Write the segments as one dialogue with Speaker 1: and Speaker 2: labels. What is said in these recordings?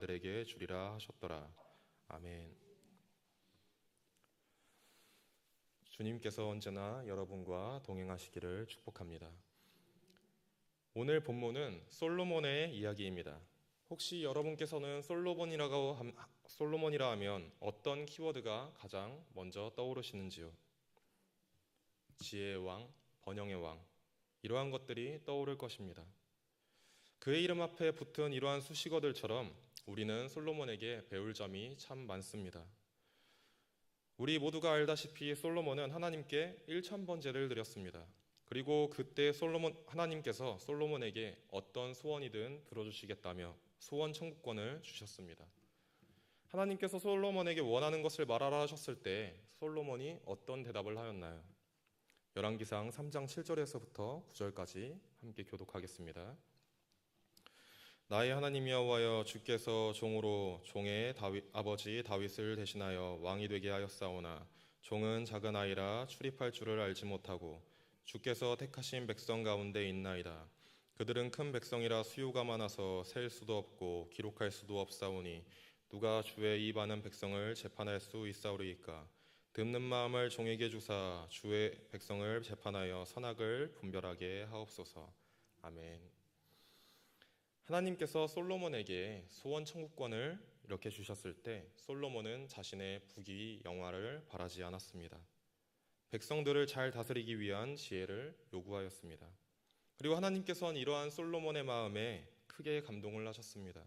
Speaker 1: 들에게 주리라 하셨더라. 아멘. 주님께서 언제나 여러분과 동행하시기를 축복합니다. 오늘 본문은 솔로몬의 이야기입니다. 혹시 여러분께서는 솔로몬이라고 함, 솔로몬이라 하면 어떤 키워드가 가장 먼저 떠오르시는지요? 지혜의 왕, 번영의 왕 이러한 것들이 떠오를 것입니다. 그의 이름 앞에 붙은 이러한 수식어들처럼 우리는 솔로몬에게 배울 점이 참 많습니다. 우리 모두가 알다시피 솔로몬은 하나님께 1천 번제를 드렸습니다. 그리고 그때 솔로몬 하나님께서 솔로몬에게 어떤 소원이든 들어주시겠다며 소원 청구권을 주셨습니다. 하나님께서 솔로몬에게 원하는 것을 말하라 하셨을 때 솔로몬이 어떤 대답을 하였나요? 열왕기상 3장 7절에서부터 9절까지 함께 교독하겠습니다. 나의 하나님 여호와여 주께서 종으로 종의 다윗, 아버지 다윗을 대신하여 왕이 되게 하였사오나 종은 작은 아이라 출입할 줄을 알지 못하고 주께서 택하신 백성 가운데 있나이다. 그들은 큰 백성이라 수요가 많아서 셀 수도 없고 기록할 수도 없사오니 누가 주의 이 많은 백성을 재판할 수 있사오리이까 듣는 마음을 종에게 주사 주의 백성을 재판하여 선악을 분별하게 하옵소서. 아멘. 하나님께서 솔로몬에게 소원 청구권을 이렇게 주셨을 때 솔로몬은 자신의 부귀 영화를 바라지 않았습니다. 백성들을 잘 다스리기 위한 지혜를 요구하였습니다. 그리고 하나님께서는 이러한 솔로몬의 마음에 크게 감동을 하셨습니다.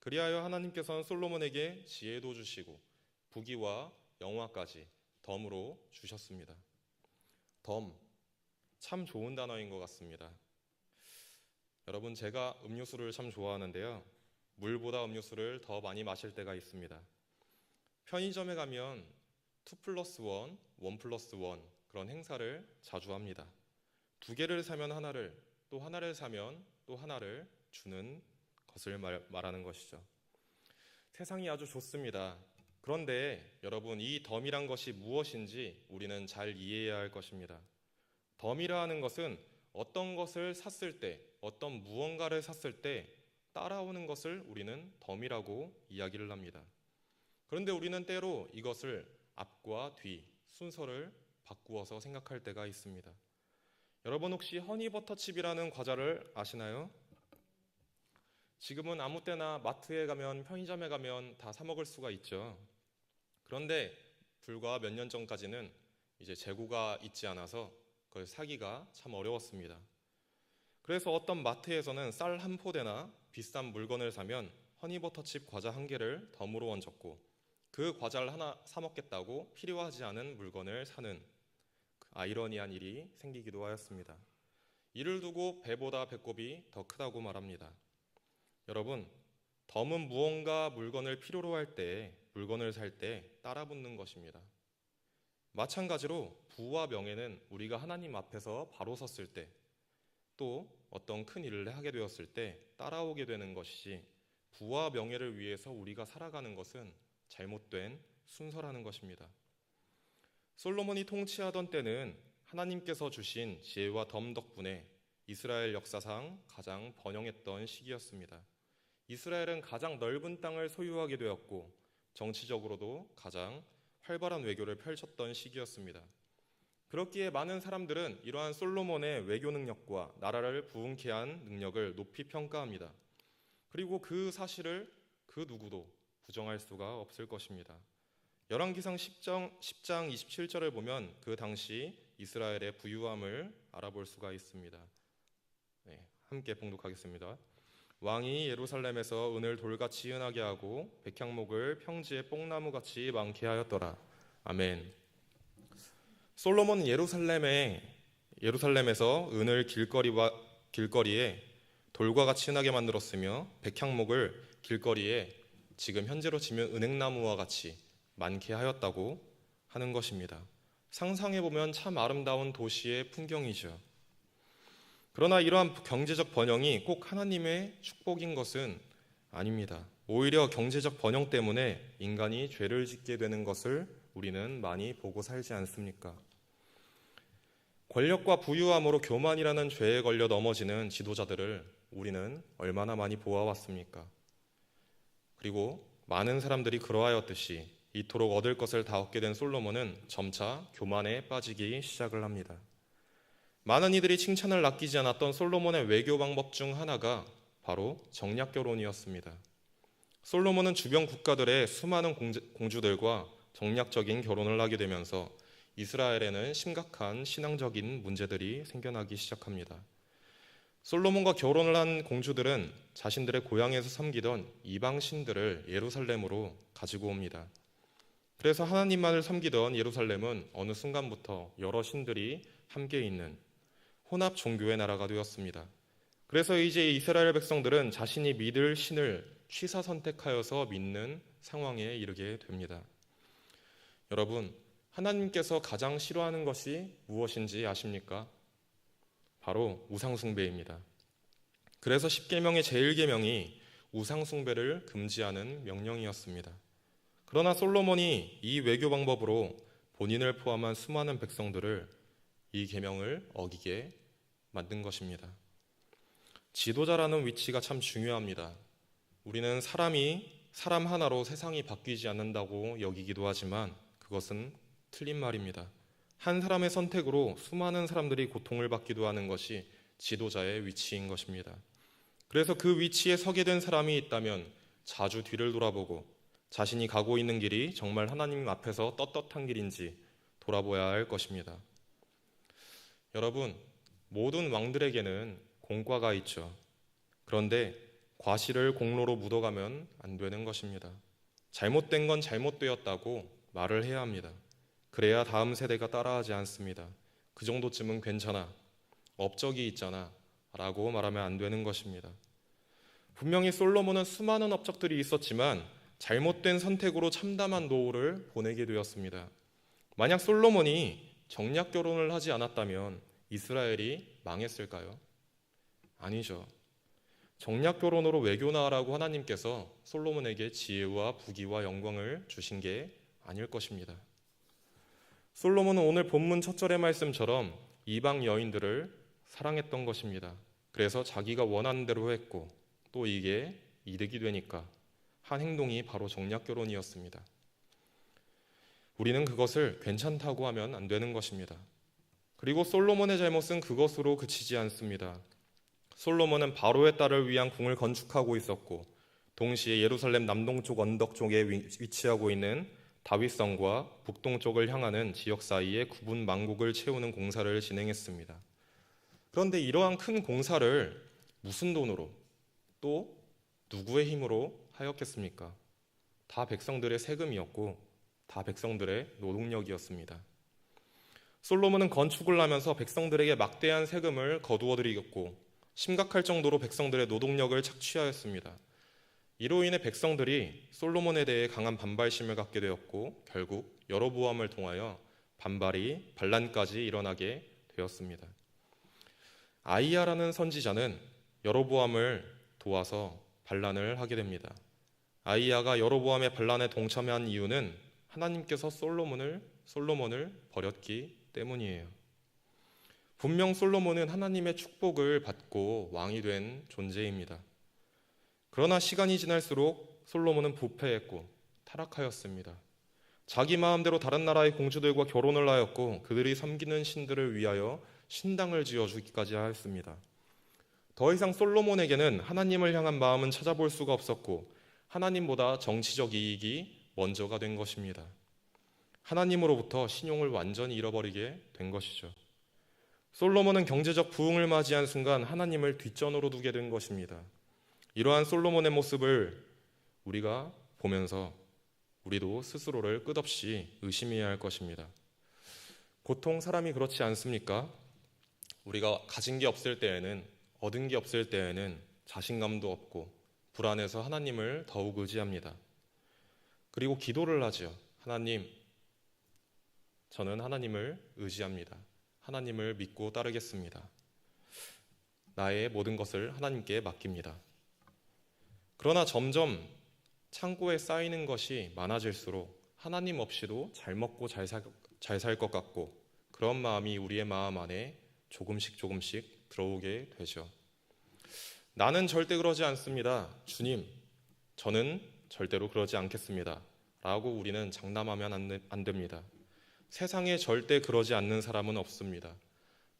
Speaker 1: 그리하여 하나님께서는 솔로몬에게 지혜도 주시고 부귀와 영화까지 덤으로 주셨습니다. 덤, 참 좋은 단어인 것 같습니다. 여러분, 제가 음료수를 참 좋아하는데요. 물보다 음료수를 더 많이 마실 때가 있습니다. 편의점에 가면 2 플러스 1, 1 플러스 1 그런 행사를 자주 합니다. 두 개를 사면 하나를, 또 하나를 사면 또 하나를 주는 것을 말, 말하는 것이죠. 세상이 아주 좋습니다. 그런데 여러분, 이 덤이란 것이 무엇인지 우리는 잘 이해해야 할 것입니다. 덤이라 하는 것은 어떤 것을 샀을 때, 어떤 무언가를 샀을 때 따라오는 것을 우리는 덤이라고 이야기를 합니다. 그런데 우리는 때로 이것을 앞과 뒤 순서를 바꾸어서 생각할 때가 있습니다. 여러분 혹시 허니버터칩이라는 과자를 아시나요? 지금은 아무 때나 마트에 가면 편의점에 가면 다 사 먹을 수가 있죠. 그런데 불과 몇 년 전까지는 이제 재고가 있지 않아서 그걸 사기가 참 어려웠습니다. 그래서 어떤 마트에서는 쌀 한 포대나 비싼 물건을 사면 허니버터칩 과자 한 개를 덤으로 얹었고 그 과자를 하나 사 먹겠다고 필요하지 않은 물건을 사는 그 아이러니한 일이 생기기도 하였습니다. 이를 두고 배보다 배꼽이 더 크다고 말합니다. 여러분, 덤은 무언가 물건을 필요로 할 때, 물건을 살 때 따라 붙는 것입니다. 마찬가지로 부와 명예는 우리가 하나님 앞에서 바로 섰을 때, 또 어떤 큰 일을 하게 되었을 때 따라오게 되는 것이지 부와 명예를 위해서 우리가 살아가는 것은 잘못된 순서라는 것입니다. 솔로몬이 통치하던 때는 하나님께서 주신 지혜와 덤 덕분에 이스라엘 역사상 가장 번영했던 시기였습니다. 이스라엘은 가장 넓은 땅을 소유하게 되었고 정치적으로도 가장 활발한 외교를 펼쳤던 시기였습니다. 그렇기에 많은 사람들은 이러한 솔로몬의 외교 능력과 나라를 부흥케 한 능력을 높이 평가합니다. 그리고 그 사실을 그 누구도 부정할 수가 없을 것입니다. 열왕기상 10장, 10장 27절을 보면 그 당시 이스라엘의 부유함을 알아볼 수가 있습니다. 네, 함께 봉독하겠습니다. 왕이 예루살렘에서 은을 돌같이 은하게 하고 백향목을 평지에 뽕나무같이 많게 하였더라. 아멘. 솔로몬은 예루살렘에 예루살렘에서 은을 길거리와 길거리에 돌과 같이 은하게 만들었으며 백향목을 길거리에 지금 현재로 치면 은행나무와 같이 많게 하였다고 하는 것입니다. 상상해 보면 참 아름다운 도시의 풍경이죠. 그러나 이러한 경제적 번영이 꼭 하나님의 축복인 것은 아닙니다. 오히려 경제적 번영 때문에 인간이 죄를 짓게 되는 것을 우리는 많이 보고 살지 않습니까? 권력과 부유함으로 교만이라는 죄에 걸려 넘어지는 지도자들을 우리는 얼마나 많이 보아왔습니까? 그리고 많은 사람들이 그러하였듯이 이토록 얻을 것을 다 얻게 된 솔로몬은 점차 교만에 빠지기 시작을 합니다. 많은 이들이 칭찬을 아끼지 않았던 솔로몬의 외교 방법 중 하나가 바로 정략 결혼이었습니다. 솔로몬은 주변 국가들의 수많은 공주들과 정략적인 결혼을 하게 되면서 이스라엘에는 심각한 신앙적인 문제들이 생겨나기 시작합니다. 솔로몬과 결혼을 한 공주들은 자신들의 고향에서 섬기던 이방 신들을 예루살렘으로 가지고 옵니다. 그래서 하나님만을 섬기던 예루살렘은 어느 순간부터 여러 신들이 함께 있는 혼합 종교의 나라가 되었습니다. 그래서 이제 이스라엘 백성들은 자신이 믿을 신을 취사 선택하여서 믿는 상황에 이르게 됩니다. 여러분, 하나님께서 가장 싫어하는 것이 무엇인지 아십니까? 바로 우상숭배입니다. 그래서 10계명의 제1계명이 우상숭배를 금지하는 명령이었습니다. 그러나 솔로몬이 이 외교 방법으로 본인을 포함한 수많은 백성들을 이 계명을 어기게 만든 것입니다. 지도자라는 위치가 참 중요합니다. 우리는 사람이 사람 하나로 세상이 바뀌지 않는다고 여기기도 하지만 그것은 틀린 말입니다. 한 사람의 선택으로 수많은 사람들이 고통을 받기도 하는 것이 지도자의 위치인 것입니다. 그래서 그 위치에 서게 된 사람이 있다면 자주 뒤를 돌아보고 자신이 가고 있는 길이 정말 하나님 앞에서 떳떳한 길인지 돌아보아야 할 것입니다. 여러분, 모든 왕들에게는 공과가 있죠. 그런데 과실을 공로로 묻어가면 안 되는 것입니다. 잘못된 건 잘못되었다고 말을 해야 합니다. 그래야 다음 세대가 따라하지 않습니다. 그 정도쯤은 괜찮아. 업적이 있잖아. 라고 말하면 안 되는 것입니다. 분명히 솔로몬은 수많은 업적들이 있었지만 잘못된 선택으로 참담한 노후를 보내게 되었습니다. 만약 솔로몬이 정략 결혼을 하지 않았다면 이스라엘이 망했을까요? 아니죠. 정략 결혼으로 외교나라고 하나님께서 솔로몬에게 지혜와 부귀와 영광을 주신 게 아닐 것입니다. 솔로몬은 오늘 본문 첫 절의 말씀처럼 이방 여인들을 사랑했던 것입니다. 그래서 자기가 원하는 대로 했고 또 이게 이득이 되니까 한 행동이 바로 정략 결혼이었습니다. 우리는 그것을 괜찮다고 하면 안 되는 것입니다. 그리고 솔로몬의 잘못은 그것으로 그치지 않습니다. 솔로몬은 바로의 딸을 위한 궁을 건축하고 있었고 동시에 예루살렘 남동쪽 언덕 쪽에 위치하고 있는 다윗성과 북동쪽을 향하는 지역 사이에 구분 망국을 채우는 공사를 진행했습니다. 그런데 이러한 큰 공사를 무슨 돈으로 또 누구의 힘으로 하였겠습니까? 다 백성들의 세금이었고 다 백성들의 노동력이었습니다. 솔로몬은 건축을 하면서 백성들에게 막대한 세금을 거두어 드리겠고 심각할 정도로 백성들의 노동력을 착취하였습니다. 이로 인해 백성들이 솔로몬에 대해 강한 반발심을 갖게 되었고 결국 여로보암을 통하여 반발이 반란까지 일어나게 되었습니다. 아이야라는 선지자는 여로보암을 도와서 반란을 하게 됩니다. 아이야가 여로보암의 반란에 동참한 이유는 하나님께서 솔로몬을 솔로몬을 버렸기 때문이에요. 분명 솔로몬은 하나님의 축복을 받고 왕이 된 존재입니다. 그러나 시간이 지날수록 솔로몬은 부패했고 타락하였습니다. 자기 마음대로 다른 나라의 공주들과 결혼을 하였고 그들이 섬기는 신들을 위하여 신당을 지어 주기까지 하였습니다. 더 이상 솔로몬에게는 하나님을 향한 마음은 찾아볼 수가 없었고 하나님보다 정치적 이익이 먼저가 된 것입니다. 하나님으로부터 신용을 완전히 잃어버리게 된 것이죠. 솔로몬은 경제적 부흥을 맞이한 순간 하나님을 뒷전으로 두게 된 것입니다. 이러한 솔로몬의 모습을 우리가 보면서 우리도 스스로를 끝없이 의심해야 할 것입니다. 보통 사람이 그렇지 않습니까? 우리가 가진 게 없을 때에는 얻은 게 없을 때에는 자신감도 없고 불안해서 하나님을 더욱 의지합니다. 그리고 기도를 하죠. 하나님, 저는 하나님을 의지합니다. 하나님을 믿고 따르겠습니다. 나의 모든 것을 하나님께 맡깁니다. 그러나 점점 창고에 쌓이는 것이 많아질수록 하나님 없이도 잘 먹고 잘살것 같고 그런 마음이 우리의 마음 안에 조금씩 조금씩 들어오게 되죠. 나는 절대 그러지 않습니다. 주님, 저는 절대로 그러지 않겠습니다. 라고 우리는 장담하면 안, 되- 안 됩니다. 세상에 절대 그러지 않는 사람은 없습니다.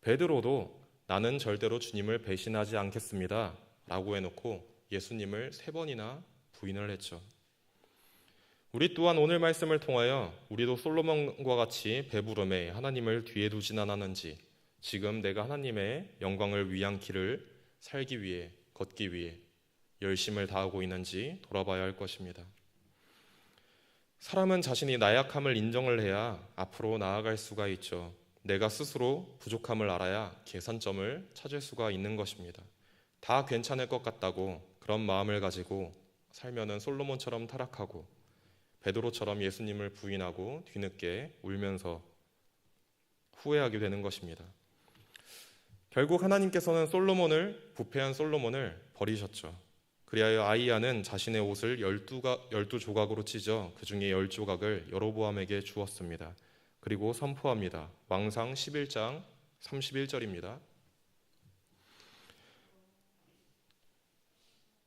Speaker 1: 베드로도 나는 절대로 주님을 배신하지 않겠습니다. 라고 해놓고 예수님을 세 번이나 부인을 했죠. 우리 또한 오늘 말씀을 통하여 우리도 솔로몬과 같이 배부름에 하나님을 뒤에 두진 않았는지 지금 내가 하나님의 영광을 위한 길을 살기 위해 걷기 위해 열심을 다하고 있는지 돌아봐야 할 것입니다. 사람은 자신이 나약함을 인정을 해야 앞으로 나아갈 수가 있죠. 내가 스스로 부족함을 알아야 개선점을 찾을 수가 있는 것입니다. 다 괜찮을 것 같다고 그런 마음을 가지고 살면은 솔로몬처럼 타락하고 베드로처럼 예수님을 부인하고 뒤늦게 울면서 후회하게 되는 것입니다. 결국 하나님께서는 솔로몬을 부패한 솔로몬을 버리셨죠. 그리하여 아이야는 자신의 옷을 열두 조각으로 찢어 그 중에 열 조각을 여로보암에게 주었습니다. 그리고 선포합니다. 왕상 11장 31절입니다.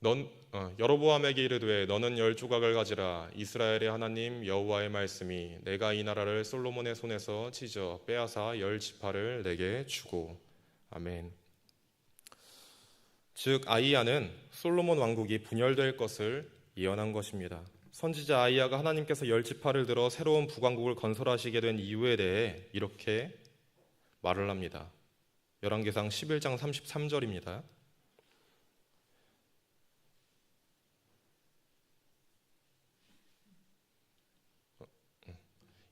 Speaker 1: 넌 어, 여로보암에게 이르되 너는 열 조각을 가지라 이스라엘의 하나님 여호와의 말씀이 내가 이 나라를 솔로몬의 손에서 찢어 빼앗아 열 지파를 내게 주고 아멘. 즉 아이야는 솔로몬 왕국이 분열될 것을 예언한 것입니다. 선지자 아이야가 하나님께서 열 지파를 들어 새로운 북왕국을 건설하시게 된 이유에 대해 이렇게 말을 합니다. 열왕기상 11장 33절입니다.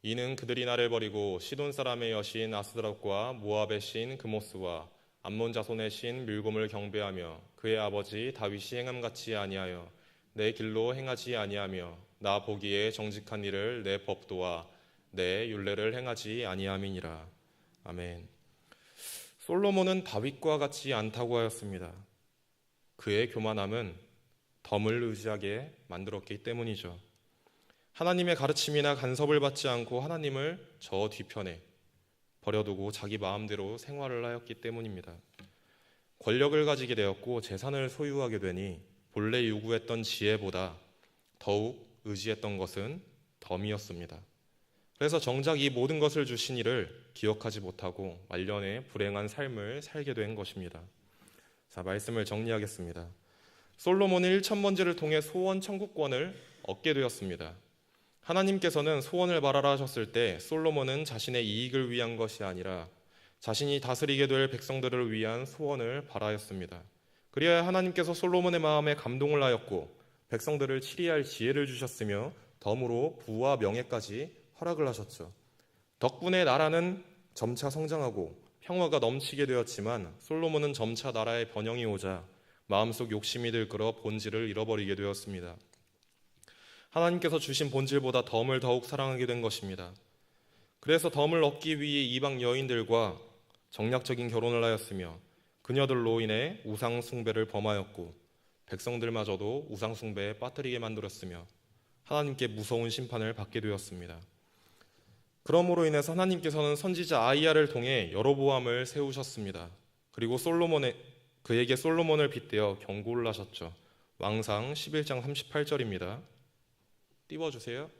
Speaker 1: 이는 그들이 나를 버리고 시돈 사람의 여신 아스드랍과 모압의 신 그모스와 암몬 자손의 신 밀곰을 경배하며 그의 아버지 다윗이 행함 같이 아니하여 내 길로 행하지 아니하며 나 보기에 정직한 일을 내 법도와 내 율례를 행하지 아니함이니라 아멘. 솔로몬은 다윗과 같지 않다고 하였습니다. 그의 교만함은 덤을 의지하게 만들었기 때문이죠. 하나님의 가르침이나 간섭을 받지 않고 하나님을 저 뒤편에 버려두고 자기 마음대로 생활을 하였기 때문입니다. 권력을 가지게 되었고 재산을 소유하게 되니 본래 요구했던 지혜보다 더욱 의지했던 것은 덤이었습니다. 그래서 정작 이 모든 것을 주신 이를 기억하지 못하고 말년에 불행한 삶을 살게 된 것입니다. 자, 말씀을 정리하겠습니다. 솔로몬은 1천 번제를 통해 소원 천국권을 얻게 되었습니다. 하나님께서는 소원을 바라라 하셨을 때 솔로몬은 자신의 이익을 위한 것이 아니라 자신이 다스리게 될 백성들을 위한 소원을 바라였습니다. 그리하여 하나님께서 솔로몬의 마음에 감동을 하였고 백성들을 치리할 지혜를 주셨으며 덤으로 부와 명예까지 허락을 하셨죠. 덕분에 나라는 점차 성장하고 평화가 넘치게 되었지만 솔로몬은 점차 나라의 번영이 오자 마음속 욕심이 들끓어 본질을 잃어버리게 되었습니다. 하나님께서 주신 본질보다 덤을 더욱 사랑하게 된 것입니다. 그래서 덤을 얻기 위해 이방 여인들과 정략적인 결혼을 하였으며 그녀들로 인해 우상 숭배를 범하였고 백성들마저도 우상 숭배에 빠뜨리게 만들었으며 하나님께 무서운 심판을 받게 되었습니다. 그러므로 인해서 하나님께서는 선지자 아이야를 통해 여로보암을 세우셨습니다. 그리고 솔로몬의 그에게 솔로몬을 빗대어 경고를 하셨죠. 왕상 11장 38절입니다. 띄워주세요.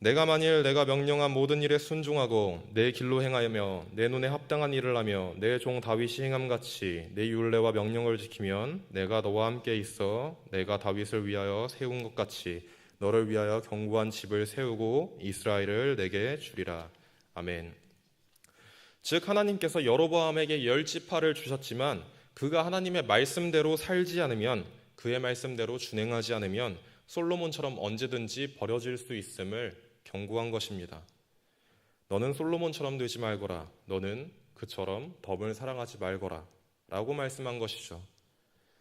Speaker 1: 내가 만일 내가 명령한 모든 일에 순종하고 내 길로 행하며 내 눈에 합당한 일을 하며 내 종 다윗이 행함 같이 내 율례와 명령을 지키면 내가 너와 함께 있어 내가 다윗을 위하여 세운 것 같이 너를 위하여 견고한 집을 세우고 이스라엘을 내게 주리라. 아멘. 즉 하나님께서 여로보암에게 열 지파를 주셨지만 그가 하나님의 말씀대로 살지 않으면 그의 말씀대로 준행하지 않으면 솔로몬처럼 언제든지 버려질 수 있음을 경고한 것입니다. 너는 솔로몬처럼 되지 말거라. 너는 그처럼 덤을 사랑하지 말거라. 라고 말씀한 것이죠.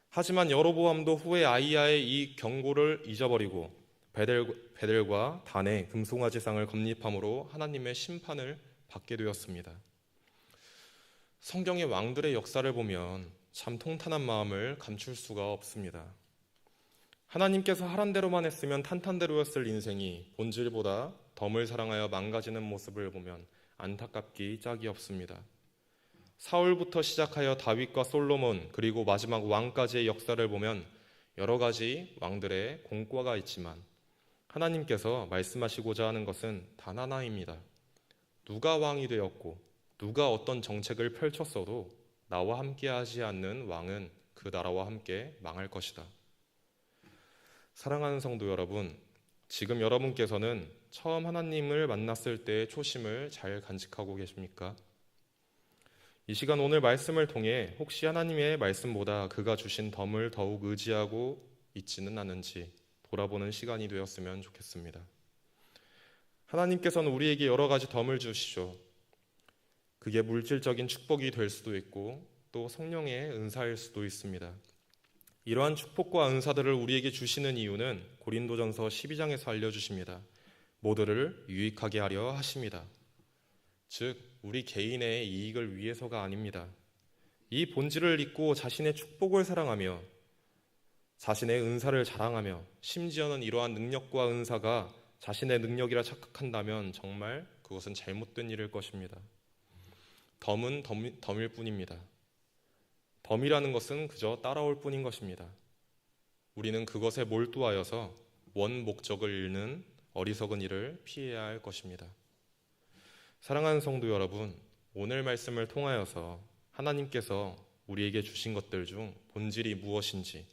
Speaker 1: 하지만 여로보암도 후에 아이야의 이 경고를 잊어버리고 베델, 베델과 단의 금송아지상을 건립함으로 하나님의 심판을 받게 되었습니다. 성경의 왕들의 역사를 보면 참 통탄한 마음을 감출 수가 없습니다. 하나님께서 하란 대로만 했으면 탄탄대로였을 인생이 본질보다 덤을 사랑하여 망가지는 모습을 보면 안타깝기 짝이 없습니다. 사울부터 시작하여 다윗과 솔로몬 그리고 마지막 왕까지의 역사를 보면 여러 가지 왕들의 공과가 있지만 하나님께서 말씀하시고자 하는 것은 단 하나입니다. 누가 왕이 되었고 누가 어떤 정책을 펼쳤어도 나와 함께 하지 않는 왕은 그 나라와 함께 망할 것이다. 사랑하는 성도 여러분, 지금 여러분께서는 처음 하나님을 만났을 때의 초심을 잘 간직하고 계십니까? 이 시간 오늘 말씀을 통해 혹시 하나님의 말씀보다 그가 주신 덤을 더욱 의지하고 있지는 않은지 돌아보는 시간이 되었으면 좋겠습니다. 하나님께서는 우리에게 여러 가지 덤을 주시죠. 그게 물질적인 축복이 될 수도 있고 또 성령의 은사일 수도 있습니다. 이러한 축복과 은사들을 우리에게 주시는 이유는 고린도전서 12장에서 알려주십니다. 모두를 유익하게 하려 하십니다. 즉, 우리 개인의 이익을 위해서가 아닙니다. 이 본질을 잊고 자신의 축복을 사랑하며 자신의 은사를 자랑하며 심지어는 이러한 능력과 은사가 자신의 능력이라 착각한다면 정말 그것은 잘못된 일일 것입니다. 덤은 덤, 덤일 뿐입니다. 덤이라는 것은 그저 따라올 뿐인 것입니다. 우리는 그것에 몰두하여서 원 목적을 잃는 어리석은 일을 피해야 할 것입니다. 사랑하는 성도 여러분, 오늘 말씀을 통하여서 하나님께서 우리에게 주신 것들 중 본질이 무엇인지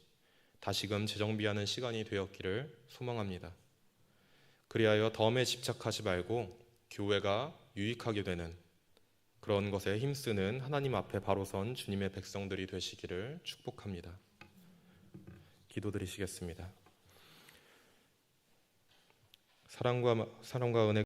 Speaker 1: 다시금 재정비하는 시간이 되었기를 소망합니다. 그리하여 덤에 집착하지 말고 교회가 유익하게 되는 그런 것에 힘쓰는 하나님 앞에 바로 선 주님의 백성들이 되시기를 축복합니다. 기도드리시겠습니다. 사랑과 사랑과 은혜